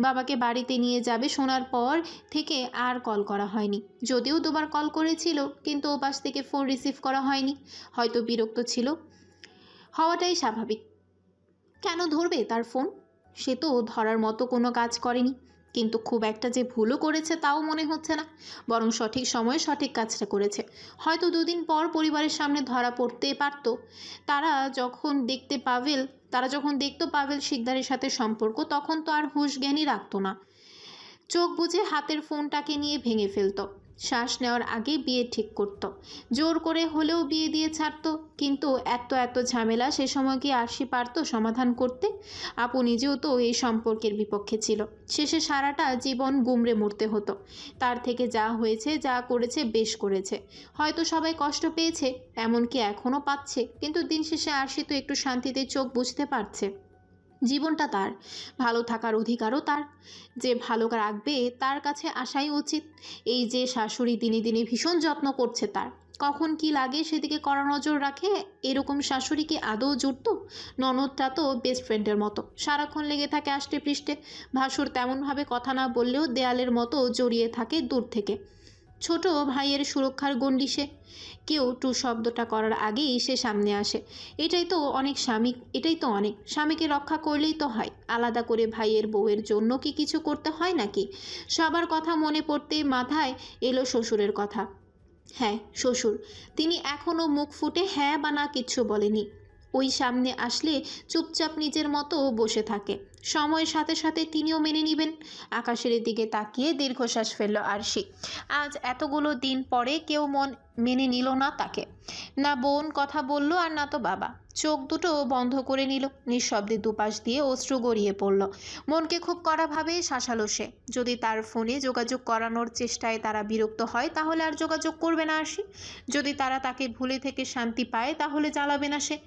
বাবাকে বাড়িতে নিয়ে যাবে শোনার পর থেকে আর কল করা হয়নি। যদিও দুবার কল করেছিল, কিন্তু ও ওপাশ থেকে ফোন রিসিভ করা হয়নি। হয়তো বিরক্ত ছিল। হওয়াটাই স্বাভাবিক। কেন ধরবে তার ফোন? সে তো ধরার মতো কোনো কাজ করেনি। কিন্তু খুব একটা যে ভুলও করেছে তাও মনে হচ্ছে না। বরং সঠিক সময়ে সঠিক কাজটা করেছে। হয়তো দুদিন পর পরিবারের সামনে ধরা পড়তে পারতো। তারা যখন দেখতে পাবেল, তারা যখন দেখতো পাবেল শিকদারের সাথে সম্পর্ক, তখন তো আর হুশ জ্ঞানই রাখতো না। চোখ বুঝে হাতের ফোনটাকে নিয়ে ভেঙে ফেলতো। শ্বাস নেওয়ার আগে বিয়ে ঠিক করত। জোর করে হলেও বিয়ে দিয়ে ছাড়তো, কিন্তু এত এত ঝামেলা সে সময় কি আরশি পারতো সমাধান করতে? আপু নিজেও তো এই সম্পর্কের বিপক্ষে ছিল। শেষে সারাটা জীবন গুমড়ে মরতে হতো। তার থেকে যা হয়েছে, যা করেছে, বেশ করেছে। হয়তো সবাই কষ্ট পেয়েছে, এমনকি এখনও পাচ্ছে, কিন্তু দিন শেষে আরশি তো একটু শান্তিতে চোখ বুঝতে পারছে। জীবনটা তার। ভালো থাকার অধিকারও তার। যে ভালো রাখবে তার কাছে আসাই উচিত। এই যে শাশুড়ি দিনে দিনে ভীষণ যত্ন করছে তার। কখন কি লাগে সেদিকে কড়া নজর রাখে এরকম শাশুড়ি কি আদৌ জুটতো? ননদটা তো বেস্ট ফ্রেন্ডের মতো। সারাক্ষণ লেগে থাকে আষ্টে পৃষ্ঠে ভাসুর তেমনভাবে কথা না বললেও দেয়ালের মতো জড়িয়ে থাকে দূর থেকে। ছোট ভাইয়ের সুরক্ষার গণ্ডি সে কেউ টু শব্দটা করার আগেই সে সামনে আসে। এটাই তো অনেক স্বামী, এটাই তো অনেক। স্বামীকে রক্ষা করলেই তো হয়। আলাদা করে ভাইয়ের বউয়ের জন্য কি কিছু করতে হয় নাকি? সবার কথা মনে পড়তেই মাথায় এলো শ্বশুরের কথা। হ্যাঁ শ্বশুর। তিনি এখনও মুখ ফুটে হ্যাঁ বা না কিচ্ছু বলেনি। ওই সামনে আসলে চুপচাপ নিজের মতো বসে থাকে। সময়ের সাথে সাথে তিনিও মেনে নেবেন। আকাশের দিকে তাকিয়ে দীর্ঘশ্বাস ফেলল আরশি। আজ এতগুলো দিন পরে কেউ মন মেনে নিল না তাকে। না বোন কথা বলল আর না তো বাবা। চোখ দুটো বন্ধ করে নিল। নিঃশব্দে দুপাশ দিয়ে অশ্রু গড়িয়ে পড়ল। মনকে খুব কড়াভাবে শাসালো সে। যদি তার ফোনে যোগাযোগ করানোর চেষ্টায় তারা বিরক্ত হয় তাহলে আর যোগাযোগ করবে না আসি যদি তারা তাকে ভুলে থেকে শান্তি পায় তাহলে জ্বালাবে না সে।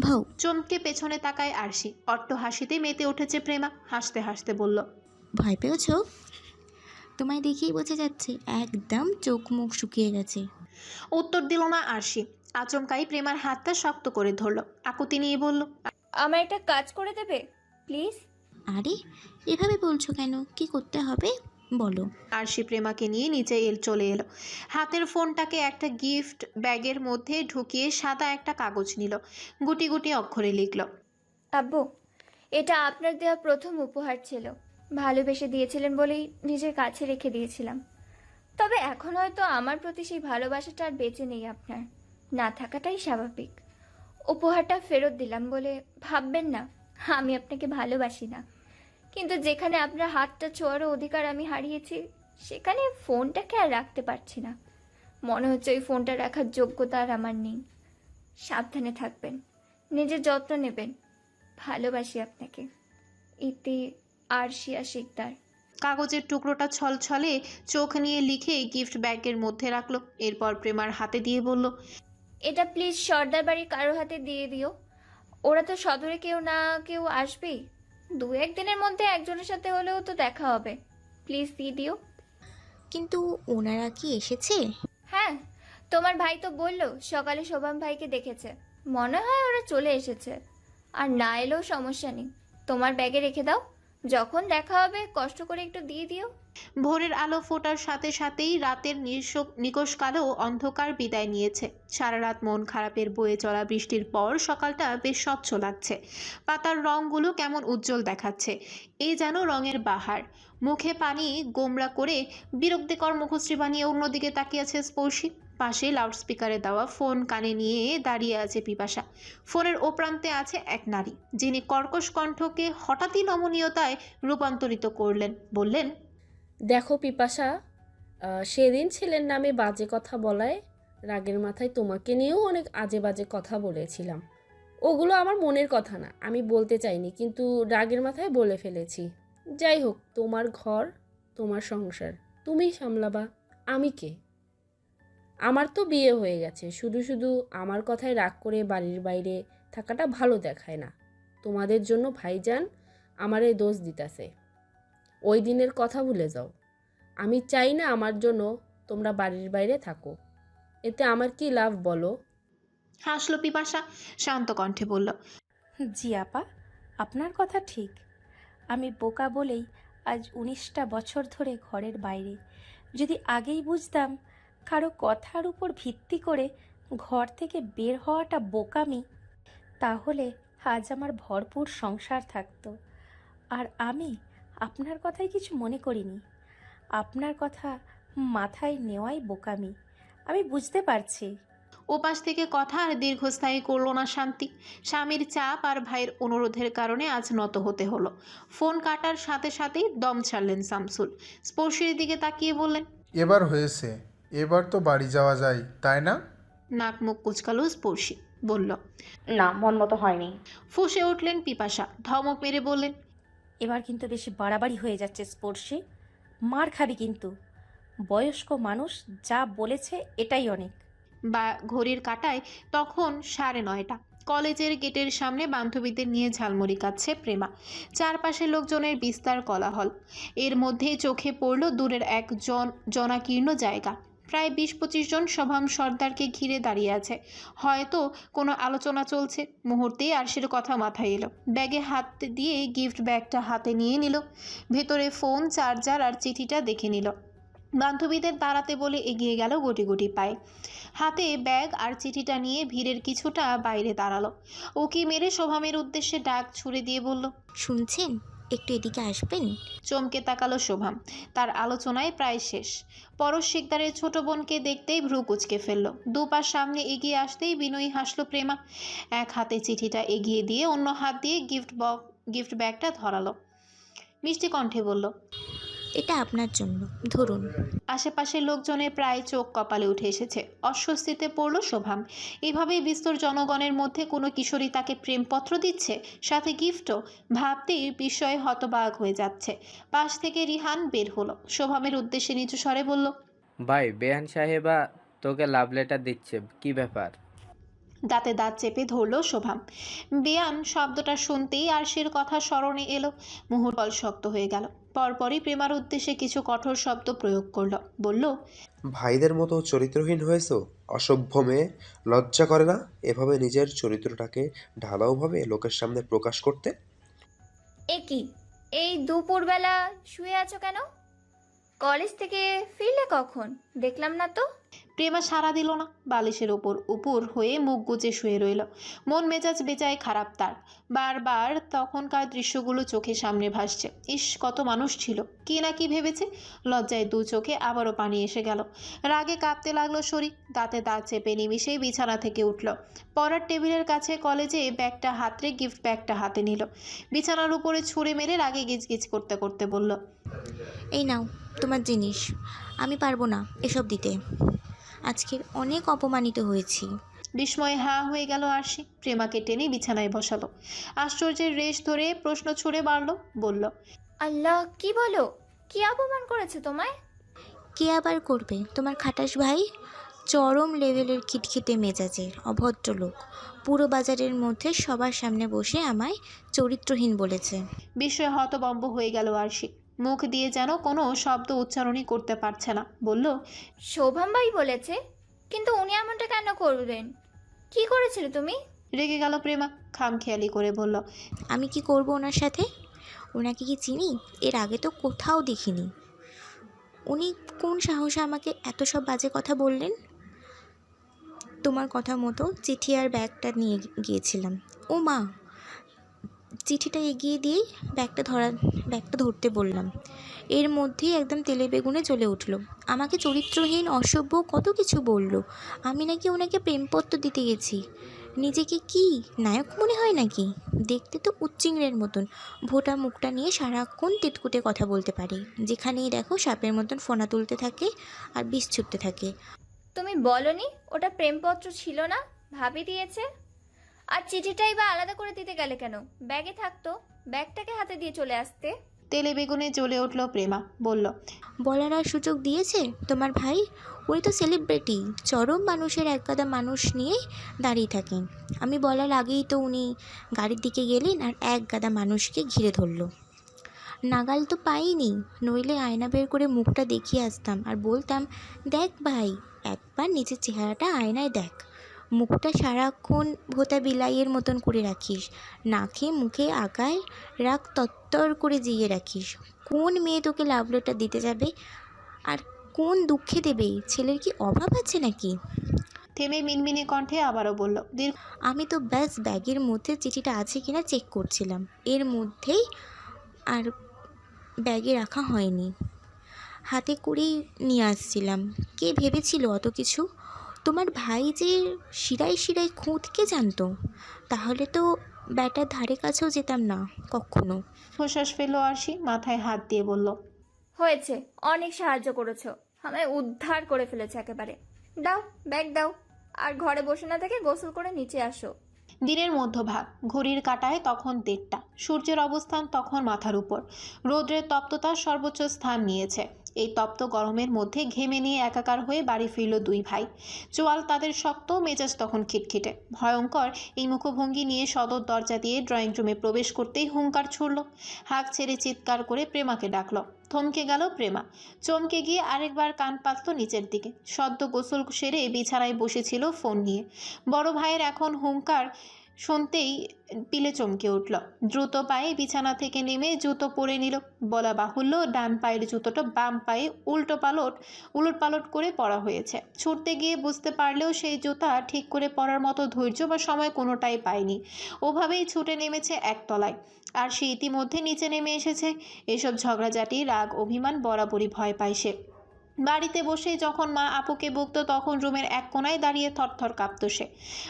ভাউ চমকে পেছনে তাকায় আরশি। অট্ট হাসিতে মেতে উঠেছে প্রেমা। হাসতে হাসতে বলল ভয় পেয়েছ? তোমায় দেখেই বোঝা যাচ্ছে একদম চোখ মুখ শুকিয়ে গেছে। উত্তর দিল না আরশি। আচমকাই প্রেমার হাতটা শক্ত করে ধরল। আকুতি নিয়ে বলল আমার একটা কাজ করে দেবে? প্লিজ। আরে এভাবে বলছো কেন? কি করতে হবে? বলো। আরশি প্রেমাকে নিয়ে নিচে এল চলে এলো। হাতের ফোনটাকে একটা গিফট ব্যাগের মধ্যে ঢুকিয়ে সাদা একটা কাগজ নিল। গুটি গুটি অক্ষরে লিখল আব্বু এটা আপনার দেওয়া প্রথম উপহার ছিল। ভালোবেসে দিয়েছিলেন বলেই নিজের কাছে রেখে দিয়েছিলাম। তবে এখন হয়তো আমার প্রতি সেই ভালোবাসাটা আর বেঁচে নেই আপনার। না থাকাটাই স্বাভাবিক। উপহারটা ফেরত দিলাম বলে ভাববেন না, আমি আপনাকে ভালোবাসি না। কিন্তু যেখানে আপনার হাতটা ছোঁয়ারও অধিকার আমি হারিয়েছি, সেখানে ফোনটাকে আর রাখতে পারছি না। মনে হচ্ছে ওই ফোনটা রাখার যোগ্যতা আর আমার নেই। সাবধানে থাকবেন, নিজের যত্ন নেবেন। ভালোবাসি আপনাকে। ইতি আরশিয়া শিকদার। কাগজের টুকরোটা ছলছলে চোখ নিয়ে লিখে গিফট ব্যাগের মধ্যে রাখল। এরপর প্রেমার হাতে দিয়ে বলল এটা প্লিজ সর্দার বাড়ির কারও হাতে দিয়ে দিও। ওরা তো সদরে কেউ না কেউ আসবেই। দু একদিনের মধ্যে একজনের সাথে হলেও তো দেখা হবে। প্লিজ দিয়ে দিও। কিন্তু ওনারা কি এসেছে? হ্যাঁ তোমার ভাই তো বলল সকালে শোভাম ভাইকে দেখেছে। মনে হয় ওরা চলে এসেছে। আর না এলেও সমস্যা নেই। তোমার ব্যাগে রেখে দাও। যখন দেখা হবে, কষ্ট করে একটু দিয়ে দিও। ভোরের আলো ফোটার সাথে সাথেই রাতের নিঃশ- কালো অন্ধকার বিদায় নিয়েছে। সারা রাত মন খারাপের বয়ে চলা বৃষ্টির পর সকালটা বেশ স্বচ্ছ লাগছে। পাতার রঙগুলো কেমন উজ্জ্বল দেখাচ্ছে। এই যেন রঙের বাহার। মুখে পানি গোমরা করে বিরক্তিকর মুখশ্রী বানিয়ে অন্যদিকে তাকিয়েছে স্পর্শী। পাশে লাউডস্পিকারে দেওয়া ফোন কানে নিয়ে দাঁড়িয়ে আছে পিপাসা। ফোনের ও প্রান্তে আছে এক নারী, যিনি কর্কশ কণ্ঠকে হঠাৎই নমনীয়তায় রূপান্তরিত করলেন। বললেন, দেখো পিপাসা সেদিন ছেলের নামে বাজে কথা বলায় রাগের মাথায় তোমাকে নিয়েও অনেক আজে বাজে কথা বলেছিলাম। ওগুলো আমার মনের কথা না, আমি বলতে চাইনি, কিন্তু রাগের মাথায় বলে ফেলেছি। যাই হোক, তোমার ঘর, তোমার সংসার তুমিই সামলাবা, আমি কে? আমার তো বিয়ে হয়ে গেছে। শুধু শুধু আমার কথায় রাগ করে বাড়ির বাইরে থাকাটা ভালো দেখায় না। তোমাদের জন্য ভাইজান আমারে দোষ দিতাছে। ওই দিনের কথা ভুলে যাও। আমি চাই না আমার জন্য তোমরা বাড়ির বাইরে থাকো। এতে আমার কি লাভ বলো? হাসলো পিপাসা শান্ত কণ্ঠে বলল জি আপা আপনার কথা ঠিক। আমি বোকা বলেই আজ উনিশটা বছর ধরে ঘরের বাইরে। যদি আগেই বুঝতাম কারও কথার উপর ভিত্তি করে ঘর থেকে বের হওয়াটা বোকামি তাহলে আজ আমার ভরপুর সংসার থাকতো। আর আমি আপনার কথাই কিছু মনে করিনি। আপনার কথা মাথায় নেওয়াই বোকামি। আমি বুঝতে পারছি। ওপাশ থেকে কথা আর দীর্ঘস্থায়ী করল না শান্তি। স্বামীর চাপ আর ভাইয়ের অনুরোধের কারণে আজ নত হতে হলো। ফোন কাটার সাথে সাথেই দম ছাড়লেন শামসুল। স্পর্শীর দিকে তাকিয়ে বললেন এবার হয়েছে। এবার তো বাড়ি যাওয়া যায় তাই না? নাক মুখ কুচকালো স্পর্শী বলল না মন মতো হয়নি। ফুঁসে উঠলেন পিপাসা ধমক মেরে বললেন এবার কিন্তু বেশি বাড়াবাড়ি হয়ে যাচ্ছে স্পর্শে। মার খাবি কিন্তু। বয়স্ক মানুষ যা বলেছে এটাই অনেক। বা ঘড়ির কাটায় তখন সাড়ে নয়টা। কলেজের গেটের সামনে বান্ধবীদের নিয়ে ঝালমুড়ি কাচ্ছে প্রেমা। চারপাশে লোকজনের বিস্তার কলাহল। এর মধ্যেই চোখে পড়ল দূরের এক জন জনাকীর্ণ জায়গা। প্রায় বিশ পঁচিশ জন সভাম সর্দারকে ঘিরে দাঁড়িয়ে আছে। হয়তো কোনো আলোচনা চলছে। মুহূর্তেই আরশির কথা মাথায় এলো। ব্যাগে হাত দিয়ে গিফট ব্যাগটা হাতে নিয়ে নিল। ভেতরে ফোন, চার্জার আর চিঠিটা দেখে নিল। বান্ধবীদের দাঁড়াতে বলে এগিয়ে গেল গুটি গুটি পায়ে। হাতে ব্যাগ আর চিঠিটা নিয়ে ভিড়ের কিছুটা বাইরে দাঁড়াল। উকি মেরে শোভামের উদ্দেশ্যে ডাক ছুড়ে দিয়ে বলল, শুনছেন? একটু এদিকে আসবেন? চমকে তাকালো শোভাম তার আলোচনায় প্রায় শেষ। পরশ শিকদারের ছোট বোনকে দেখতেই ভ্রু কুচকে ফেলল। দুপা সামনে এগিয়ে আসতেই বিনয়ী হাসলো, প্রেমা। এক হাতে চিঠিটা এগিয়ে দিয়ে অন্য হাত দিয়ে গিফট বক গিফট ব্যাগটা ধরালো। মিষ্টি কণ্ঠে বলল এটা আপনার জন্য ধরুন। আশেপাশের লোকজনের প্রায় চোখ কপালে উঠে এসেছে। অস্বস্তিতে পড়ল শোভাম। এভাবেই বিস্তর জনগণের মধ্যে কোনো কিশোরী তাকে প্রেমপত্র দিচ্ছে? সাথে গিফটও? ভাবতেই বিষয়ে হতবাক হয়ে যাচ্ছে। পাশ থেকে রিহান বের হলো। শোভামের উদ্দেশ্যে নিচু স্বরে বলল ভাই বেহান সাহেবা তোকে লাভ লেটার দিচ্ছে। কি ব্যাপার? দাঁতে দাঁত চেপে ধরল শোভাম বেয়ান শব্দটা শুনতেই আরশির কথা স্মরণে এলো। মুহুর্বল শক্ত হয়ে গেল। পরপরই প্রেমার উদ্দেশ্যে কিছু কঠোর শব্দ প্রয়োগ করল। বলল ভাইদের মতো চরিত্রহীন হয়েছো? অসভ্য মেয়ে? লজ্জা করে না? এভাবে নিজের চরিত্রটাকে ঢালাওভাবে লোকের সামনে প্রকাশ করতে? এ কি? এই দুপুরবেলা শুয়ে আছো কেন? কলেজ থেকে ফিরলে কখন? দেখলাম না তো? প্রেমা সাড়া দিল না। বালিশের ওপর উপর হয়ে মুখ গুজে শুয়ে রইল। মন মেজাজ বেচায় খারাপ তার। বারবার তখনকার দৃশ্যগুলো চোখের সামনে ভাসছে। ইস, কত মানুষ ছিল। কি না কি ভেবেছে? লজ্জায় দু চোখে আবারও পানি এসে গেল। রাগে কাঁপতে লাগল শরীর। দাঁতে দাঁত চেপে নিমিশেই বিছানা থেকে উঠল। পড়ার টেবিলের কাছে কলেজে ব্যাগটা হাতরে গিফট ব্যাগটা হাতে নিল। বিছানার উপরে ছুঁড়ে মেরে রাগে গিজগিজ করতে করতে বলল, এই নাও, তোমার জিনিস। আমি পারব না এসব দিতে। আজকের অনেক অপমানিত হয়েছি। বিস্ময়ে হা হয়ে গেল আরশি। প্রেমাকে টেনে বিছানায় বসালো। আশ্চর্যের রেশ ধরে প্রশ্ন ছুড়ে বাড়ল বলল আল্লাহ কি বলো? কি অপমান করেছে তোমায়? কে আবার করবে? তোমার খাটাস ভাই? চরম লেভেলের খিটখিটে মেজাজের অভদ্র লোক। পুরো বাজারের মধ্যে সবার সামনে বসে আমায় চরিত্রহীন বলেছে। বিস্ময়ে হতবম্ব হয়ে গেল আরশি। মুখ দিয়ে যেন কোনো শব্দ উচ্চারণই করতে পারছে না। বলল শোভাম ভাই বলেছে কিন্তু উনি এমনটা কেন করবেন? কি করেছিল তুমি? রেগে গেল প্রেমা খামখেয়ালি করে বলল আমি কি করব ওনার সাথে? ওনাকে কি চিনি? এর আগে তো কোথাও দেখিনি। উনি কোন সাহসে আমাকে এত সব বাজে কথা বললেন? তোমার কথা মতো চিঠি আর ব্যাগটা নিয়ে গিয়েছিলাম। ও মা চিঠিটা এগিয়ে দিয়েই ব্যাগটা ধরা, ব্যাগটা ধরতে বললাম। এর মধ্যেই একদম তেলে বেগুনে জ্বলে উঠল। আমাকে চরিত্রহীন, অসভ্য কত কিছু বলল। আমি নাকি ওনাকে প্রেমপত্র দিতে গেছি। নিজেকে কি নায়ক মনে হয় নাকি? দেখতে তো উচ্চিংড়ের মতন। ভোটা মুখটা নিয়ে সারাক্ষণ তেতকুটে কথা বলতে পারে। যেখানেই দেখো সাপের মতন ফোনা তুলতে থাকে আর বিষ ছুটতে থাকে। তুমি বলনি, ওটা প্রেমপত্র ছিল না? ভাবি দিয়েছে। আর চিঠিটাই বা আলাদা করে দিতে গেলে কেন? ব্যাগে থাকতো ব্যাগটাকে হাতে দিয়ে চলে আসতে। তেলে বেগুনে জ্বলে উঠল প্রেমা বলল বলার আর সুযোগ দিয়েছে তোমার ভাই? ওই তো সেলিব্রিটি চরম মানুষের এক গাদা মানুষ নিয়ে দাঁড়িয়ে থাকেন আমি বলার আগেই তো উনি গাড়ির দিকে গেলেন আর এক গাদা মানুষকে ঘিরে ধরলো। নাগাল তো পাইনি নইলে আয়না বের করে মুখটা দেখিয়ে আসতাম আর বলতাম দেখ ভাই একবার নিজের চেহারাটা আয়নায় দেখ। মুখটা সারাক্ষণ ভোতা বিলাইয়ের মতন করে রাখিস। নাকে মুখে আগায় রাগ তত্তর করে জিয়ে রাখিস। কোন মেয়ে তোকে লাভ লেটার দিতে যাবে? আর কোন দুঃখে দেবে? ছেলের কি অভাব আছে নাকি? থেমে মিনমিনে কণ্ঠে আবারও বলল দীর্ঘ আমি তো ব্যাস ব্যাগের মধ্যে চিঠিটা আছে কিনা চেক করছিলাম। এর মধ্যেই আর ব্যাগে রাখা হয়নি। হাতে করেই নিয়ে আসছিলাম। কে ভেবেছিল অত কিছু? তোমার ভাই যে শিরায় শিরায় খুঁতকে জানতো? তাহলে তো ব্যাটার ধারে কাছেও যেতাম না কখনো। প্রশ্বাস ফেলল আরশি মাথায় হাত দিয়ে বলল হয়েছে অনেক সাহায্য করেছ। আমায় উদ্ধার করে ফেলেছে একেবারে। দাও ব্যাগ দাও আর ঘরে বসে না থেকে গোসল করে নিচে আসো। দিনের মধ্যভাগ ঘড়ির কাঁটায় তখন দেড়টা সূর্যের অবস্থান তখন মাথার উপর। রৌদ্রের তপ্ততা সর্বোচ্চ স্থান নিয়েছে। এই তপ্ত গরমের মধ্যে ঘেমে নিয়ে একাকার হয়ে বাড়ি ফিরল দুই ভাই। চোয়াল তাদের শক্ত, মেজাজ তখন খিটখিটে। ভয়ঙ্কর, এই মুখভঙ্গি নিয়ে সদর দরজা দিয়ে ড্রয়িং রুমে প্রবেশ করতেই হুঙ্কার ছুড়ল। হাঁক ছেড়ে চিৎকার করে প্রেমাকে ডাকল। থমকে গেল প্রেমা। চমকে গিয়ে আরেকবার কান পাতল নিচের দিকে। সদ্য গোসল সেরে বিছানায় বসেছিল ফোন নিয়ে। বড় ভাইয়ের এখন হুঙ্কার শুনতেই পিলে চমকে উঠল। দ্রুত পায়ে বিছানা থেকে নেমে জুতো পরে নিল। বলা বাহুল্য ডান পায়ের জুতোটা বাম পায়ে উল্টো পালট, উলট পালট করে পরা হয়েছে। ছুটতে গিয়ে বুঝতে পারলেও সেই জুতা ঠিক করে পরার মতো ধৈর্য বা সময় কোনোটাই পায়নি। ওভাবেই ছুটে নেমেছে একতলায়। আর সে ইতিমধ্যে নিচে নেমে এসেছে। এসব ঝগড়াঝাটি, রাগ, অভিমান বরাবরই ভয় পায় সে। বাড়িতে বসে যখন মা আপুকে বকতো তখন রুমের এক কোনায় দাঁড়িয়ে থরথর কাঁপতো সে।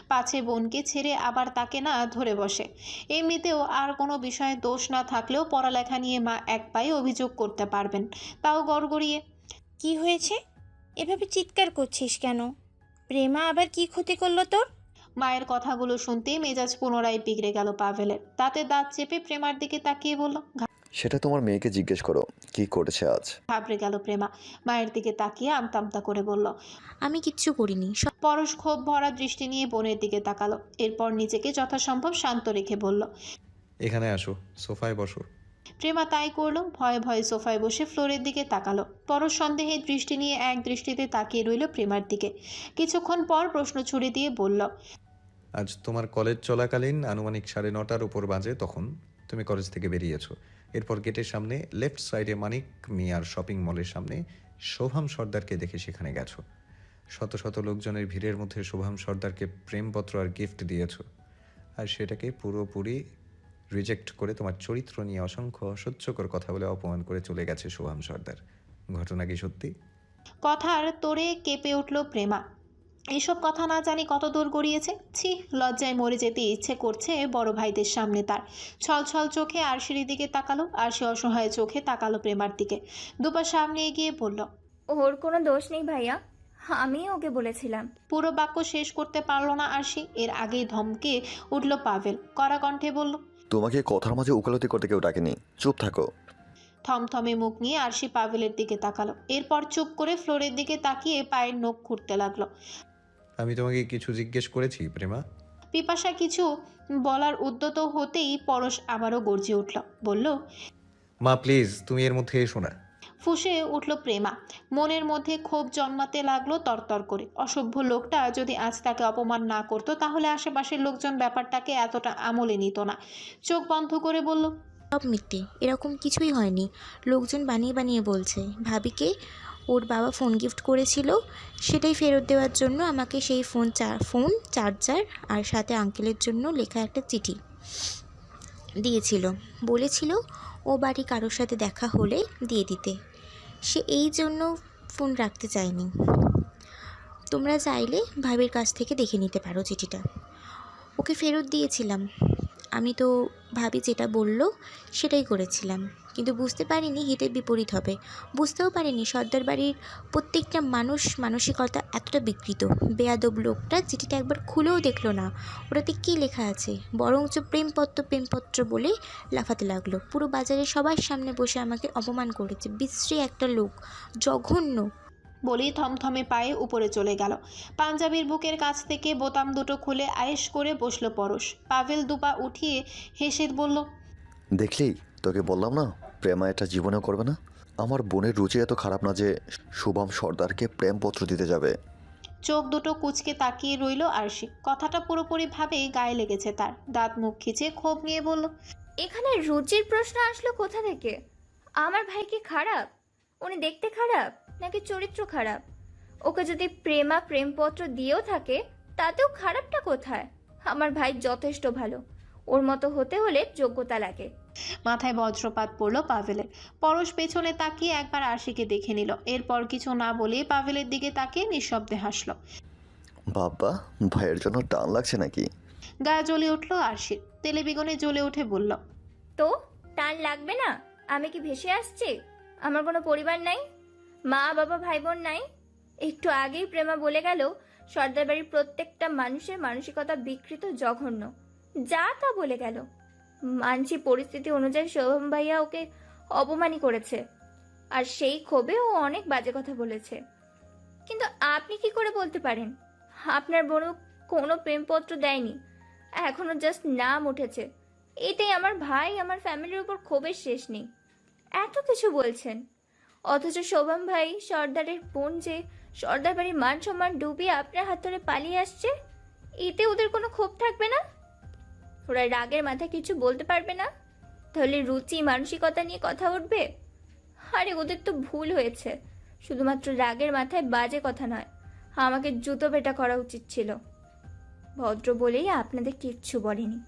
পাছে বোনকে ছেড়ে আবার তাকে না ধরে বসে। এমনিতেও আর কোনো বিষয়ে দোষ না থাকলেও পড়ালেখা নিয়ে মা এক পায়ে অভিযোগ করতে পারবেন। তাও গড়গড়িয়ে কি হয়েছে? এভাবে চিৎকার করছিস কেন? প্রেমা আবার কি ক্ষতি করল তোর? মায়ের কথাগুলো শুনতেই মেজাজ পুনরায় বিগড়ে গেল পাভেলের। তাতে দাঁত চেপে প্রেমার দিকে তাকিয়ে বলল সেটা তোমার মেয়েকে জিজ্ঞেস করো কি করেছে আজ? ঘাবড়ে গেল প্রেমা। মায়ের দিকে তাকিয়ে আমতা আমতা করে বলল আমি কিচ্ছু করিনি। সব পরশ ক্ষোভ ভরা দৃষ্টি নিয়ে বোনের দিকে তাকালো। এরপর নিজেকে যথাসম্ভব শান্ত রেখে বলল এখানে আসো সোফায় বসো। প্রেমা তাই করল ভয়ে ভয়ে সোফায় বসে ফ্লোরের দিকে তাকালো। পরশ সন্দেহে দৃষ্টি নিয়ে এক দৃষ্টিতে তাকিয়ে রইল প্রেমার দিকে। কিছুক্ষণ পর প্রশ্ন ছুড়ে দিয়ে বলল আজ তোমার কলেজ চলাকালীন আনুমানিক সাড়ে নটার উপর বাজে তখন তুমি কলেজ থেকে বেরিয়েছো। এরপর গেটের সামনে লেফট সাইডে মানিক মিয়ার শপিং মলের সামনে শোভাম সর্দারকে দেখে সেখানে গেছো। শত শত লোকজনের ভিড়ের মধ্যে শোভাম সর্দারকে প্রেমপত্র আর গিফট দিয়েছ। আর সেটাকে পুরোপুরি রিজেক্ট করে তোমার চরিত্র নিয়ে অসংখ্য অসহ্যকর কথা বলে অপমান করে চলে গেছে শোভাম সর্দার। ঘটনা কি সত্যি? কথার তোরে কেঁপে উঠল প্রেমা। এসব কথা না জানি কত দূর গড়িয়েছে? ছি লজ্জায় মরে যেতে ইচ্ছে করছে বড় ভাইদের সামনে তার। ছল ছল চোখে আরশির দিকে তাকালো আর সে অসহায় চোখে তাকালো প্রেমার দিকে। দুপা সামনে এগিয়ে বলল ওর কোনো দোষ নেই ভাইয়া আমি ওকে বলেছিলাম। পুরো বাক্য শেষ করতে পারল না আরশি এর আগেই ধমকে উঠল পাভেল। কড়া কণ্ঠে বলল তোমাকে কথার মাঝে উকালতি করতে কেউ ডাকেনি চুপ থাকো। থমথমে মুখ নিয়ে আরশি পাভেলের দিকে তাকালো। এরপর চুপ করে ফ্লোরের দিকে তাকিয়ে পায়ের নখ খুঁড়তে লাগল। আমি তোমাকে কিছু জিজ্ঞেস করেছি প্রেমা? পিপাসা কিছু বলার উদ্যত হতেই পরশ আবারও গর্জে উঠল বলল মা প্লিজ তুমি এর মধ্যে এসো না। ফুঁসে উঠল প্রেমা। মনের মধ্যে ক্ষোভ জন্মাতে লাগল তরতর করে। অসভ্য লোকটা যদি আজ তাকে অপমান না করতো তাহলে আশেপাশের লোকজন ব্যাপারটাকে এতটা আমলে নিত না। চোখ বন্ধ করে বলল সব মিথ্যে এরকম কিছুই হয়নি। লোকজন বানিয়ে বানিয়ে বলছে। ভাবিকে ওর বাবা ফোন গিফট করেছিল, সেটাই ফেরত দেওয়ার জন্য আমাকে সেই ফোন ফোন চার্জার আর সাথে আঙ্কেলের জন্য লেখা একটা চিঠি দিয়েছিল। বলেছিল, ও বাড়ি কারোর সাথে দেখা হলে দিয়ে দিতে। সে এই জন্য ফোন রাখতে চায়নি। তোমরা চাইলে ভাবির কাছ থেকে দেখে নিতে পারো চিঠিটা। ওকে ফেরত দিয়েছিলাম। আমি তো ভাবি যেটা বলল সেটাই করেছিলাম। কিন্তু বুঝতে পারিনি হিতের বিপরীত হবে। বুঝতেও পারিনি সর্দার বাড়ির প্রত্যেকটা মানুষ মানসিকতা এতটা বিকৃত। বেয়াদব লোকটা চিঠিটা একবার খুলেও দেখল না। ওটাতে কী লেখা আছে? বরঞ্চ প্রেমপত্র প্রেমপত্র বলে লাফাতে লাগল। পুরো বাজারে সবার সামনে বসে আমাকে অপমান করেছে। বিশ্রী একটা লোক, জঘন্য। বলেই থমথমে পায়ে উপরে চলে গেল। পাঞ্জাবির বুকের কাছ থেকে বোতাম দুটো খুলে আয়েশ করে বসল পরশ। পাভেল দুপা উঠিয়ে হেসে বলল দেখলি তোকে বললাম না প্রেমা এটা জীবনেও করবে না? আমার বোনের রুচি এত খারাপ না যে শুভম সর্দারকে প্রেমপত্র দিতে যাবে। চোখ দুটো কুচকে তাকিয়ে রইল আরশি। কথাটা পুরোপুরিভাবে গায়ে লেগেছে তার। দাঁত মুখ খিচে ক্ষোভ নিয়ে বলল এখানে রুচির প্রশ্ন আসলো কোথা থেকে? আমার ভাই কি খারাপ? উনি দেখতে খারাপ নাকি চরিত্র খারাপ? ওকে যদি প্রেমা প্রেমপত্র দিয়েও থাকে তাতেও খারাপটা কোথায়? আমার ভাই যথেষ্ট ভালো। ওর মতো হতে হলে যোগ্যতা লাগে। মাথায় বজ্রপাত পড়ল পাভেলের। পরশ পেছনে তাকিয়ে একবার আশিকে দেখে নিল। এরপর কিছু না বলে পাভেলের দিকে তাকিয়ে নিঃশব্দে হাসল। বাবা ভাইয়ের জন্য টান লাগছে নাকি? গায়ে জ্বলে উঠল আরশির তেলে বিগনে জ্বলে উঠে বলল তো টান লাগবে না? আমি কি ভেসে আসছি? আমার কোনো পরিবার নাই, মা, বাবা ভাই বোন নাই। একটু আগেই প্রেমা বলে গেল সর্দার বাড়ির প্রত্যেকটা মানুষের মানসিকতা বিকৃত, জঘন্য। যা তা বলে গেল। মানছি পরিস্থিতি অনুযায়ী শোভম ভাইয়া ওকে অপমানই করেছে। আর সেই ক্ষোভে ও অনেক বাজে কথা বলেছে। কিন্তু আপনি কি করে বলতে পারেন? আপনার বোনও কোনো প্রেমপত্র দেয়নি। এখনও জাস্ট নাম উঠেছে। এতেই আমার ভাই, আমার ফ্যামিলির উপর ক্ষোভের শেষ নেই। এত কিছু বলছেন। অথচ শোভম ভাই সর্দারের বোন যে সর্দার বাড়ির মান সম্মান ডুবিয়ে আপনার হাত ধরে পালিয়ে আসছে, এতে ওদের কোনো ক্ষোভ থাকবে না? ওরা রাগের মাথায় কিছু বলতে পারবে না? তাহলে রুচি, মানসিকতা নিয়ে কথা উঠবে? আরে, ওদের তো ভুল হয়েছে। শুধুমাত্র রাগের মাথায় বাজে কথা নয়, আমাকে জুতো পেটা করা উচিত ছিল। ভদ্র বলেই আপনাদের কিচ্ছু বলেনি,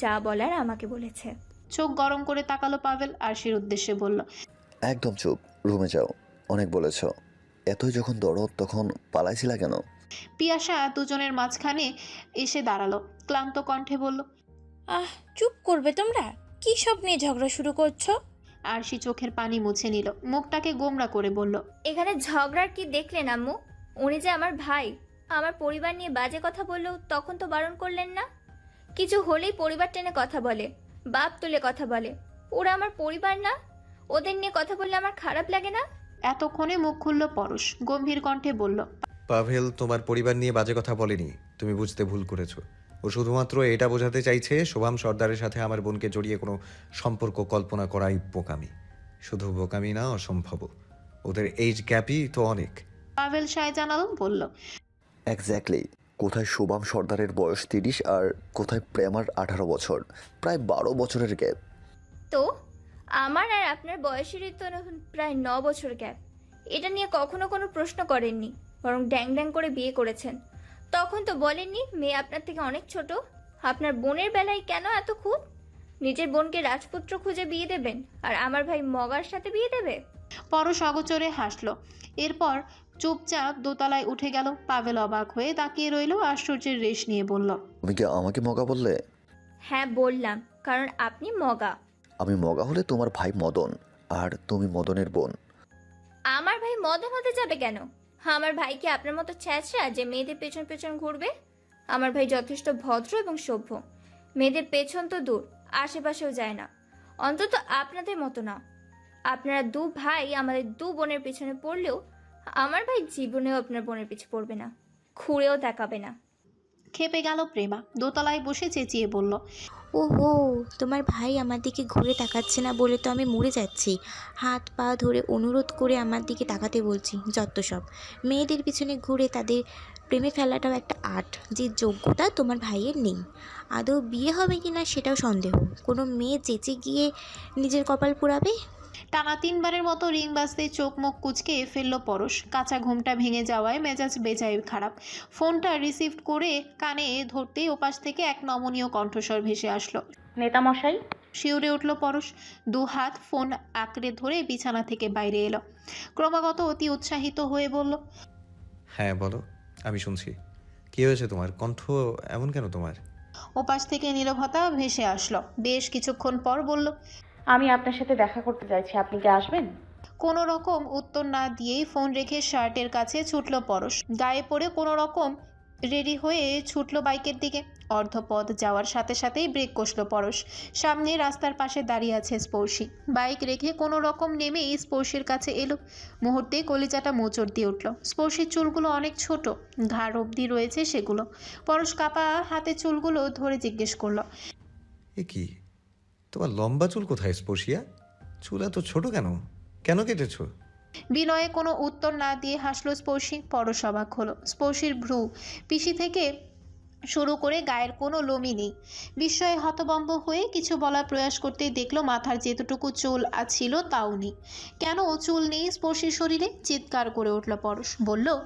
যা বলার আমাকে বলেছে। চোখ গরম করে তাকালো পাভেল আরশির উদ্দেশ্যে বলল একদম চুপ রুমে যাও। অনেক বলেছ। এতই যখন দরদ তখন পালাইছিলা কেন? পিয়াসা দুজনের মাঝখানে এসে দাঁড়াল। ক্লান্ত কণ্ঠে বলল আহ চুপ করবে তোমরা? কি সব নিয়ে ঝগড়া শুরু করছ? আরশি চোখের পানি মুছে নিল। মুখটাকে গোমরা করে বলল এখানে ঝগড়ার কি দেখলেন আম্মু? উনি যে আমার ভাই আমার পরিবার নিয়ে বাজে কথা বললেও তখন তো বারণ করলেন না? কিছু হলেই পরিবার টেনে কথা বলে। বাপ তুলে কথা বলে। ওরা আমার পরিবার না? ওদের নিয়ে কথা বললে আমার খারাপ লাগে না? এতক্ষণে মুখ খুলল পরশ গম্ভীর কণ্ঠে বলল পাভেল তোমার পরিবার নিয়ে বাজে কথা বলেনি। তুমি বুঝতে ভুল করেছ। ও শুধুমাত্র এটা বোঝাতে চাইছে শোভাম সর্দারের সাথে আমার বোনকে জড়িয়ে কোনো সম্পর্ক কল্পনা করাই বোকামি। শুধু বোকামি না অসম্ভব। ওদের এইজ গ্যাপই তো অনেক। পাভেল সায় জানালো বলল এক্স্যাক্টলি কোথায় শুভম সর্দারের বয়স তিরিশ আর কোথায় প্রেমার আঠারো বছর? প্রায় বারো বছরের গ্যাপ তো? আমার আর আপনার বয়সেরই তো এখন প্রায় ন বছর গ্যাপ এটা নিয়ে কখনো কোনো প্রশ্ন করেননি বরং ড্যাং ড্যাং করে বিয়ে করেছেন। তখন তো বলেননি মেয়ে আপনার থেকে অনেক ছোট। আপনার বোনের বেলায় কেন এত খুব? নিজের বোনকে রাজপুত্র খুঁজে বিয়ে দেবেন আর আমার ভাই মগার সাথে বিয়ে দেবে? পরশ অগোচরে হাসলো। এরপর চুপচাপ দোতলায় উঠে গেল। পাভেল অবাক হয়ে তাকিয়ে রইল আশ্চর্যের রেশ নিয়ে বলল তুমি কি আমাকে মগা বললে? হ্যাঁ বললাম কারণ আপনি মগা। আমি মগা হলে তোমার ভাই মদন আর তুমি মদনের বোন। আমার ভাই মদন হতে যাবে কেন? আমার ভাই কি আপনার মতো ছ্যাঁচড়া যে মেয়েদের পেছন পেছন ঘুরবে? আমার ভাই যথেষ্ট ভদ্র এবং সভ্য। মেয়েদের পেছন তো দূর আশেপাশেও যায় না। অন্তত আপনাদের মতো না। আপনারা দু ভাই আমাদের দু বোনের পেছনে পড়লেও আমার ভাই জীবনেও আপনার বোনের পিছু পড়বে না খুঁড়েও তাকাবে না। খেপে গেল প্রেমা দোতলায় বসে চেঁচিয়ে বলল ওহো তোমার ভাই আমার দিকে ঘুরে তাকাচ্ছে না বলে তো আমি মরে যাচ্ছি। হাত পা ধরে অনুরোধ করে আমার দিকে তাকাতে বলছি যত সব। মেয়েদের পিছনে ঘুরে তাদের প্রেমে ফেলাটাও একটা আর্ট যে যোগ্যতা তোমার ভাইয়ের নেই। আদৌ বিয়ে হবে কি না সেটাও সন্দেহ। কোনো মেয়ে চেঁচে গিয়ে নিজের কপাল পোড়াবে? টানা তিনবারের মতো রিং বাজতে চোখ মুখ কুচকে ফেলল পরশ। কাঁচা ঘুমটা ভেঙে যাওয়ায় মেজাজ বেজায় খারাপ। ফোনটা রিসিভ করে কানে ধরতেই ওপাশ থেকে এক নমনীয় কণ্ঠস্বর ভেসে আসলো। নেতামশাই? শিউরে উঠল পরশ। দু হাত ফোন আঁকড়ে ধরে বিছানা থেকে বাইরে এলো। ক্রমাগত অতি উৎসাহিত হয়ে বলল হ্যাঁ বলো আমি শুনছি। কি হয়েছে তোমার? কণ্ঠ এমন কেন তোমার? ওপাশ থেকে নীরবতা ভেসে আসলো। বেশ কিছুক্ষণ পর বলল আমি আপনার সাথে দেখা করতে চাইছি। আপনি কি আসবেন? কোনো রকম উত্তর না দিয়েই ফোন রেখে শার্টের কাছে ছুটল পরশ। গায়ে পড়ে কোনো রকম রেডি হয়ে ছুটল বাইকের দিকে। অর্ধপথ যাওয়ার সাথে সাথেই ব্রেক কষল পরশ। সামনে রাস্তার পাশে দাঁড়িয়ে আছে স্পর্শী। বাইক রেখে কোনো রকম নেমেই স্পর্শীর কাছে এলো। মুহূর্তে কলিজাটা মোচড় দিয়ে উঠল। স্পর্শীর চুলগুলো অনেক ছোট। ঘাড় অবধি রয়েছে সেগুলো। পরশ কাপা হাতে চুলগুলো ধরে জিজ্ঞেস করল এ কি? তোমার লম্বা চুল কোথায় স্পর্শিয়া? চুল এত ছোট কেন? কেন কেটেছো? বিনয়ে কোনো উত্তর না দিয়ে হাসলো স্পর্শী। পরশ অবাক হলো। স্পর্শীর ভ্রু। পিসি থেকে শুরু করে গায়ের কোনো লোমই নেই। বিস্ময়ে হতবম্ব হয়ে কিছু বলার প্রয়াস করতেই দেখল মাথার যেতটুকু চুল ছিল তাও নেই। কেন চুল নেই স্পর্শীর শরীরে? চিৎকার করে উঠল পরশ। বলল